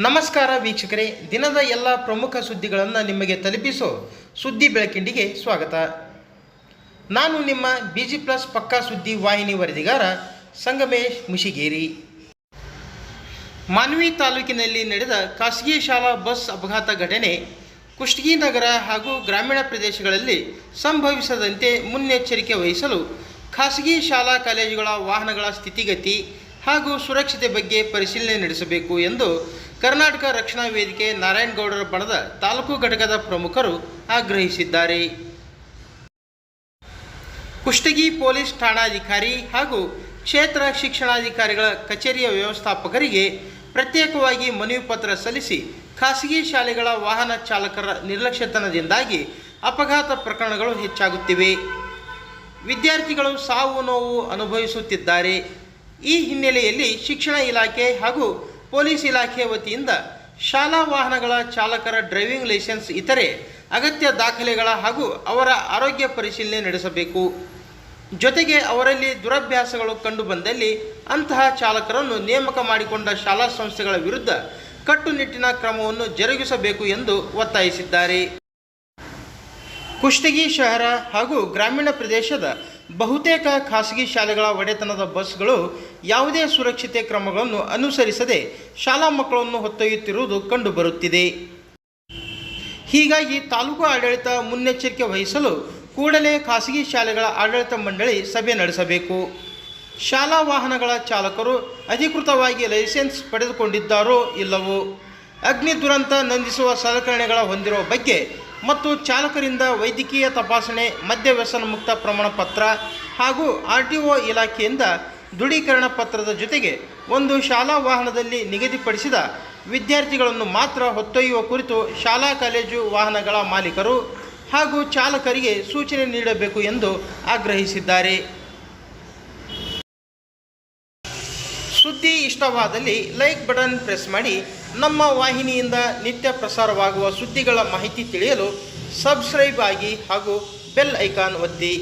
ನಮಸ್ಕಾರ ವೀಕ್ಷಕರೇ, ದಿನದ ಎಲ್ಲ ಪ್ರಮುಖ ಸುದ್ದಿಗಳನ್ನು ನಿಮಗೆ ತಲುಪಿಸೋ ಸುದ್ದಿ ಬೆಳಕಿಂಡಿಗೆ ಸ್ವಾಗತ. ನಾನು ನಿಮ್ಮ ಬಿ ಜಿ ಪ್ಲಸ್ ಪಕ್ಕಾ ಸುದ್ದಿ ವಾಹಿನಿ ವರದಿಗಾರ ಸಂಗಮೇಶ್ ಮುಷಿಗೇರಿ. ಮಾನ್ವಿ ತಾಲೂಕಿನಲ್ಲಿ ನಡೆದ ಖಾಸಗಿ ಶಾಲಾ ಬಸ್ ಅಪಘಾತ ಘಟನೆ ಕುಷ್ಟಗಿ ನಗರ ಹಾಗೂ ಗ್ರಾಮೀಣ ಪ್ರದೇಶಗಳಲ್ಲಿ ಸಂಭವಿಸದಂತೆ ಮುನ್ನೆಚ್ಚರಿಕೆ ವಹಿಸಲು ಖಾಸಗಿ ಶಾಲಾ ಕಾಲೇಜುಗಳ ವಾಹನಗಳ ಸ್ಥಿತಿಗತಿ ಹಾಗೂ ಸುರಕ್ಷತೆ ಬಗ್ಗೆ ಪರಿಶೀಲನೆ ನಡೆಸಬೇಕು ಎಂದು ಕರ್ನಾಟಕ ರಕ್ಷಣಾ ವೇದಿಕೆ ನಾರಾಯಣಗೌಡರ ಬಣದ ತಾಲೂಕು ಘಟಕದ ಪ್ರಮುಖರು ಆಗ್ರಹಿಸಿದ್ದಾರೆ. ಕುಷ್ಟಗಿ ಪೊಲೀಸ್ ಠಾಣಾಧಿಕಾರಿ ಹಾಗೂ ಕ್ಷೇತ್ರ ಶಿಕ್ಷಣಾಧಿಕಾರಿಗಳ ಕಚೇರಿಯ ವ್ಯವಸ್ಥಾಪಕರಿಗೆ ಪ್ರತ್ಯೇಕವಾಗಿ ಮನವಿ ಪತ್ರ ಸಲ್ಲಿಸಿ ಖಾಸಗಿ ಶಾಲೆಗಳ ವಾಹನ ಚಾಲಕರ ನಿರ್ಲಕ್ಷ್ಯತನದಿಂದಾಗಿ ಅಪಘಾತ ಪ್ರಕರಣಗಳು ಹೆಚ್ಚಾಗುತ್ತಿವೆ. ವಿದ್ಯಾರ್ಥಿಗಳು ಸಾವು ನೋವು ಅನುಭವಿಸುತ್ತಿದ್ದಾರೆ. ಈ ಹಿನ್ನೆಲೆಯಲ್ಲಿ ಶಿಕ್ಷಣ ಇಲಾಖೆ ಹಾಗೂ ಪೊಲೀಸ್ ಇಲಾಖೆ ವತಿಯಿಂದ ಶಾಲಾ ವಾಹನಗಳ ಚಾಲಕರ ಡ್ರೈವಿಂಗ್ ಲೈಸೆನ್ಸ್ ಇತರೆ ಅಗತ್ಯ ದಾಖಲೆಗಳ ಹಾಗೂ ಅವರ ಆರೋಗ್ಯ ಪರಿಶೀಲನೆ ನಡೆಸಬೇಕು. ಜೊತೆಗೆ ಅವರಲ್ಲಿ ದುರಭ್ಯಾಸಗಳು ಕಂಡುಬಂದಲ್ಲಿ ಅಂತಹ ಚಾಲಕರನ್ನು ನೇಮಕ ಮಾಡಿಕೊಂಡ ಶಾಲಾ ಸಂಸ್ಥೆಗಳ ವಿರುದ್ಧ ಕಟ್ಟುನಿಟ್ಟಿನ ಕ್ರಮವನ್ನು ಜರುಗಿಸಬೇಕು ಎಂದು ಒತ್ತಾಯಿಸಿದ್ದಾರೆ. ಕುಷ್ಟಗಿ ಶಹರ ಹಾಗೂ ಗ್ರಾಮೀಣ ಪ್ರದೇಶದ ಬಹುತೇಕ ಖಾಸಗಿ ಶಾಲೆಗಳ ಒಡೆತನದ ಬಸ್ಗಳು ಯಾವುದೇ ಸುರಕ್ಷತೆ ಕ್ರಮಗಳನ್ನು ಅನುಸರಿಸದೆ ಶಾಲಾ ಮಕ್ಕಳನ್ನು ಹೊತ್ತೊಯ್ಯುತ್ತಿರುವುದು ಕಂಡುಬರುತ್ತಿದೆ. ಹೀಗಾಗಿ ತಾಲೂಕು ಆಡಳಿತ ಮುನ್ನೆಚ್ಚರಿಕೆ ವಹಿಸಲು ಕೂಡಲೇ ಖಾಸಗಿ ಶಾಲೆಗಳ ಆಡಳಿತ ಮಂಡಳಿ ಸಭೆ ನಡೆಸಬೇಕು. ಶಾಲಾ ವಾಹನಗಳ ಚಾಲಕರು ಅಧಿಕೃತವಾಗಿ ಲೈಸೆನ್ಸ್ ಪಡೆದುಕೊಂಡಿದ್ದಾರೋ ಇಲ್ಲವೋ? ಅಗ್ನಿ ದುರಂತ ನಂದಿಸುವ ಸಲಕರಣೆಗಳ ಹೊಂದಿರುವ ಬಗ್ಗೆ ಮತ್ತು ಚಾಲಕರಿಂದ ವೈದ್ಯಕೀಯ ತಪಾಸಣೆ ಮದ್ಯ ವ್ಯಸನ ಮುಕ್ತ ಪ್ರಮಾಣ ಪತ್ರ ಹಾಗೂ ಆರ್ ಟಿ ಒ ಇಲಾಖೆಯಿಂದ ದೃಢೀಕರಣ ಪತ್ರದ ಜೊತೆಗೆ ಒಂದು ಶಾಲಾ ವಾಹನದಲ್ಲಿ ನಿಗದಿಪಡಿಸಿದ ವಿದ್ಯಾರ್ಥಿಗಳನ್ನು ಮಾತ್ರ ಹೊತ್ತೊಯ್ಯುವ ಕುರಿತು ಶಾಲಾ ಕಾಲೇಜು ವಾಹನಗಳ ಮಾಲೀಕರು ಹಾಗೂ ಚಾಲಕರಿಗೆ ಸೂಚನೆ ನೀಡಬೇಕು ಎಂದು ಆಗ್ರಹಿಸಿದ್ದಾರೆ ಸುದ್ದಿ ಇಷ್ಟವಾದಲ್ಲಿ ಲೈಕ್ ಬಟನ್ ಪ್ರೆಸ್ ಮಾಡಿ ನಮ್ಮ ವಾಹಿನಿಯಿಂದ ನಿತ್ಯ ಪ್ರಸಾರವಾಗುವ ಸುದ್ದಿಗಳ ಮಾಹಿತಿ ತಿಳಿಯಲು ಸಬ್ಸ್ಕ್ರೈಬ್ ಆಗಿ ಹಾಗೂ ಬೆಲ್ ಐಕಾನ್ ಒತ್ತಿ.